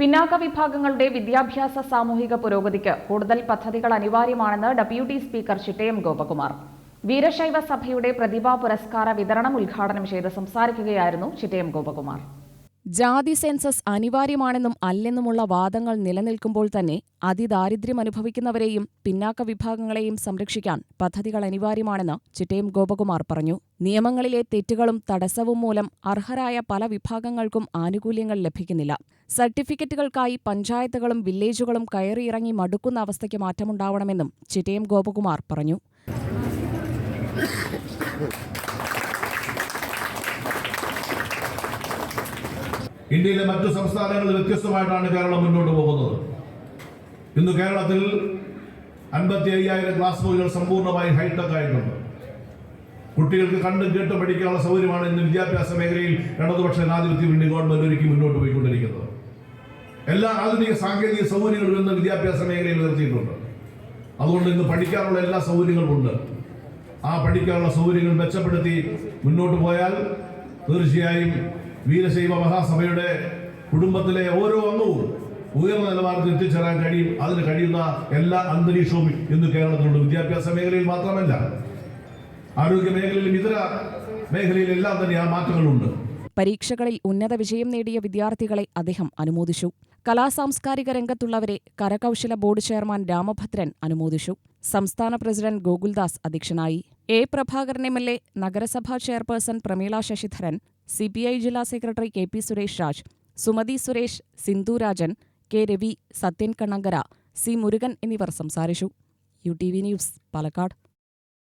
പിന്നാക്ക വിഭാഗങ്ങളുടെ വിദ്യാഭ്യാസ സാമൂഹിക പുരോഗതിക്ക് കൂടുതൽ പദ്ധതികൾ അനിവാര്യമാണെന്ന് ഡെപ്യൂട്ടി സ്പീക്കർ ചിറ്റയം ഗോപകുമാർ. വീരശൈവ സഭയുടെ പ്രതിഭാ പുരസ്കാര വിതരണം ഉദ്ഘാടനം ചെയ്ത് സംസാരിക്കുകയായിരുന്നു ചിറ്റയം ഗോപകുമാർ. ജാതി സെൻസസ് അനിവാര്യമാണെന്നും അല്ലെന്നുമുള്ള വാദങ്ങൾ നിലനിൽക്കുമ്പോൾ തന്നെ അതിദാരിദ്ര്യം അനുഭവിക്കുന്നവരെയും പിന്നാക്ക വിഭാഗങ്ങളെയും സംരക്ഷിക്കാൻ പദ്ധതികൾ അനിവാര്യമാണെന്ന് ചിറ്റയം ഗോപകുമാർ പറഞ്ഞു. നിയമങ്ങളിലെ തെറ്റുകളും തടസ്സവും മൂലം അർഹരായ പല വിഭാഗങ്ങൾക്കും ആനുകൂല്യങ്ങൾ ലഭിക്കുന്നില്ല. സർട്ടിഫിക്കറ്റുകൾക്കായി പഞ്ചായത്തുകളും വില്ലേജുകളും കയറിയിറങ്ങി മടുക്കുന്ന അവസ്ഥയ്ക്ക് മാറ്റമുണ്ടാവണമെന്നും ചിറ്റയം ഗോപകുമാർ പറഞ്ഞു. ഇന്ത്യയിലെ മറ്റു സംസ്ഥാനങ്ങളിൽ വ്യത്യസ്തമായിട്ടാണ് കേരളം മുന്നോട്ട് പോകുന്നത്. ഇന്ന് കേരളത്തിൽ അൻപത്തി അയ്യായിരം ക്ലാസ് മുറികൾ സമ്പൂർണമായി ഹൈടെക് ആയിട്ടുണ്ട്. കുട്ടികൾക്ക് കണ്ടും കേട്ടും പഠിക്കാനുള്ള സൗകര്യമാണ് ഇന്ന് വിദ്യാഭ്യാസ മേഖലയിൽ ഇടതുപക്ഷ ജനാധിപത്യ വേണ്ടി ഗവൺമെന്റ് ഒരുക്കി മുന്നോട്ട് പോയിക്കൊണ്ടിരിക്കുന്നത്. എല്ലാ ആധുനിക സാങ്കേതിക സൗകര്യങ്ങളും ഇന്ന് വിദ്യാഭ്യാസ മേഖലയിൽ നിർത്തിയിട്ടുണ്ട് അതുകൊണ്ട് ഇന്ന് പഠിക്കാനുള്ള എല്ലാ സൗകര്യങ്ങളും ഉണ്ട്. ആ പഠിക്കാനുള്ള സൗകര്യങ്ങൾ മെച്ചപ്പെടുത്തി മുന്നോട്ട് പോയാൽ തീർച്ചയായും വീരശൈവ മഹാസഭയുടെ കുടുംബത്തിലെ ഓരോ അംഗവും ഉയർന്ന നിലവാരത്തിൽ എത്തിച്ചേരാൻ കഴിയും. അതിന് കഴിയുന്ന എല്ലാ അന്തരീക്ഷവും ഇന്ന് കേരളത്തിലുണ്ട്. വിദ്യാഭ്യാസ മേഖലയിൽ മാത്രമല്ല ആരോഗ്യ മേഖലയിലും ഇതര മേഖലയിലെല്ലാം തന്നെ ആ മാറ്റങ്ങളുണ്ട്. പരീക്ഷകളിൽ ഉന്നത വിജയം നേടിയ വിദ്യാർത്ഥികളെ അദ്ദേഹം അനുമോദിച്ചു. കലാസാംസ്കാരിക രംഗത്തുള്ളവരെ കരകൗശല ബോർഡ് ചെയർമാൻ രാമഭദ്രൻ അനുമോദിച്ചു. സംസ്ഥാന പ്രസിഡന്റ് ഗോകുൽദാസ് അധ്യക്ഷനായി. A Prabhakaran M L A നഗരസഭാ chairperson Prameela Sasidharan C P I ജില്ലാ secretary K P Suresh Raj Sumathi Suresh Sindhu Rajan K Ravi Sathyan Kannankara C Murugan എന്നിവർ സംസാരിച്ചു. U T V news Palakkad.